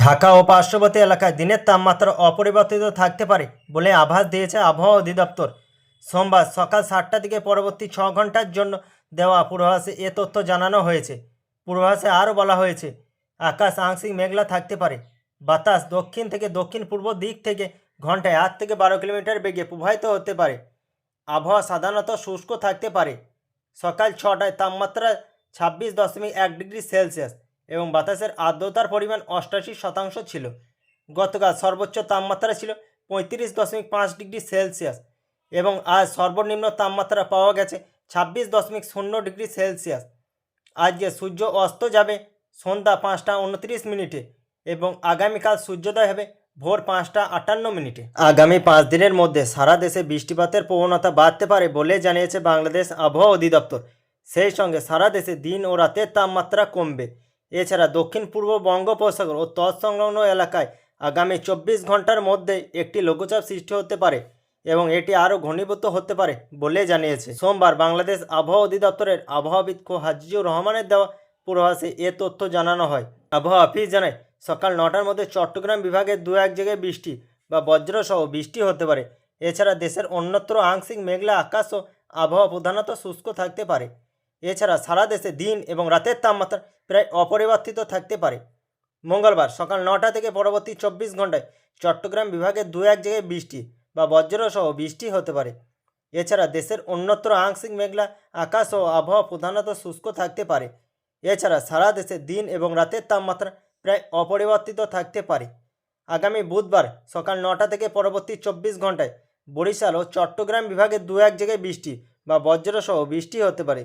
ঢাকা ও পার্শ্ববর্তী এলাকায় দিনের তাপমাত্রা অপরিবর্তিত থাকতে পারে বলে আভাস দিয়েছে আবহাওয়া অধিদপ্তর। সোমবার সকাল সাতটা থেকে পরবর্তী ছ ঘণ্টার জন্য দেওয়া পূর্বাভাসে এ তথ্য জানানো হয়েছে। পূর্বাভাসে আরও বলা হয়েছে, আকাশ আংশিক মেঘলা থাকতে পারে। বাতাস দক্ষিণ থেকে দক্ষিণ পূর্ব দিক থেকে ঘন্টায় আট থেকে বারো কিলোমিটার বেগে প্রবাহিত হতে পারে। আবহাওয়া সাধারণত শুষ্ক থাকতে পারে। সকাল ছটায় তাপমাত্রা ছাব্বিশ দশমিক এক ডিগ্রি সেলসিয়াস। এবং বাতাসের আর্দ্রতার পরিমাণ অষ্টাশি শতাংশ ছিল। গতকাল সর্বোচ্চ তাপমাত্রা ছিল পঁয়ত্রিশ দশমিক পাঁচ ডিগ্রি সেলসিয়াস এবং আজ সর্বনিম্ন তাপমাত্রা পাওয়া গেছে ছাব্বিশ দশমিক শূন্য ডিগ্রি সেলসিয়াস। আজকে সূর্য অস্ত যাবে সন্ধ্যা পাঁচটা উনত্রিশ মিনিটে এবং আগামীকাল সূর্যোদয় হবে ভোর পাঁচটা আটান্ন মিনিটে। আগামী পাঁচ দিনের মধ্যে সারা দেশে বৃষ্টিপাতের প্রবণতা বাড়তে পারে বলে জানিয়েছে বাংলাদেশ আবহাওয়া অধিদপ্তর। সেই সঙ্গে সারা দেশে দিন ও রাতের তাপমাত্রা কমবে। এছাড়া দক্ষিণ পূর্ব বঙ্গোপসাগর ও তৎসংলগ্ন এলাকায় আগামী চব্বিশ ঘণ্টার মধ্যে একটি লঘুচাপ সৃষ্টি হতে পারে এবং এটি আরও ঘনীভূত হতে পারে বলে জানিয়েছে। সোমবার বাংলাদেশ আবহাওয়া অধিদপ্তরের আবহাওয়াবিদ হাজিজুর রহমানের দেওয়া পূর্বাভাসে এ তথ্য জানানো হয়। আবহাওয়া অফিস জানায়, সকাল নটার মধ্যে চট্টগ্রাম বিভাগের দু এক জায়গায় বৃষ্টি বা বজ্রসহ বৃষ্টি হতে পারে। এছাড়া দেশের অন্যত্র আংশিক মেঘলা আকাশ ও আবহাওয়া প্রধানত শুষ্ক থাকতে পারে। এছাড়া সারা দেশে দিন এবং রাতের তাপমাত্রা প্রায় অপরিবর্তিত থাকতে পারে। মঙ্গলবার সকাল নটা থেকে পরবর্তী চব্বিশ ঘন্টায় চট্টগ্রাম বিভাগের দু এক জায়গায় বৃষ্টি বা বজ্রসহ বৃষ্টি হতে পারে। এছাড়া দেশের অন্যত্র আংশিক মেঘলা আকাশ ও আবহাওয়া প্রধানত শুষ্ক থাকতে পারে। এছাড়া সারা দেশে দিন এবং রাতের তাপমাত্রা প্রায় অপরিবর্তিত থাকতে পারে। আগামী বুধবার সকাল নটা থেকে পরবর্তী চব্বিশ ঘন্টায় বরিশাল ও চট্টগ্রাম বিভাগের দু এক জায়গায় বৃষ্টি বা বজ্রসহ বৃষ্টি হতে পারে।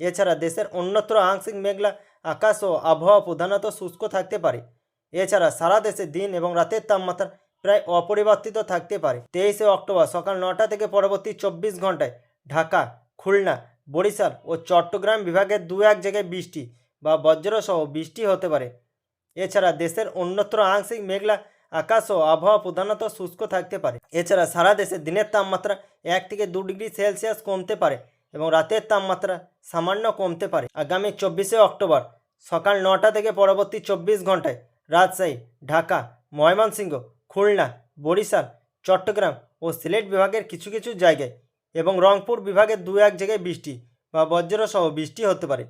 এছাড়া দেশের অন্যত্র আংশিক মেঘলা আকাশ ও আবহাওয়া প্রধানত শুষ্ক থাকতে পারে। এছাড়া সারা দেশে দিন এবং রাতের তাপমাত্রা প্রায় অপরিবর্তিত থাকতে পারে। তেইশে অক্টোবর সকাল নটা থেকে পরবর্তী চব্বিশ ঘন্টায় ঢাকা, খুলনা, বরিশাল ও চট্টগ্রাম বিভাগের দু এক জায়গায় বৃষ্টি বা বজ্রসহ বৃষ্টি হতে পারে। এছাড়া দেশের অন্যত্র আংশিক মেঘলা আকাশ ও আবহাওয়া প্রধানত শুষ্ক থাকতে পারে। এছাড়া সারা দেশে দিনের তাপমাত্রা এক থেকে দু ডিগ্রি সেলসিয়াস কমতে পারে। এবং রাতের তাপমাত্রা সামান্য কমতে পারে। আগামী চব্বিশে অক্টোবর সকাল নটা থেকে পরবর্তী চব্বিশ ঘন্টায় রাজশাহী, ঢাকা, ময়মনসিংহ, খুলনা, বরিশাল, চট্টগ্রাম ও সিলেট বিভাগের কিছু কিছু জায়গায় এবং রংপুর বিভাগের দু এক জায়গায় বৃষ্টি বা বজ্রসহ বৃষ্টি হতে পারে।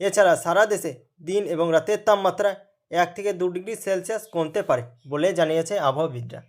এছাড়া সারা দেশে দিন এবং রাতের তাপমাত্রা এক থেকে দু ডিগ্রি সেলসিয়াস কমতে পারে বলে জানিয়েছে আবহাওয়াবিদরা।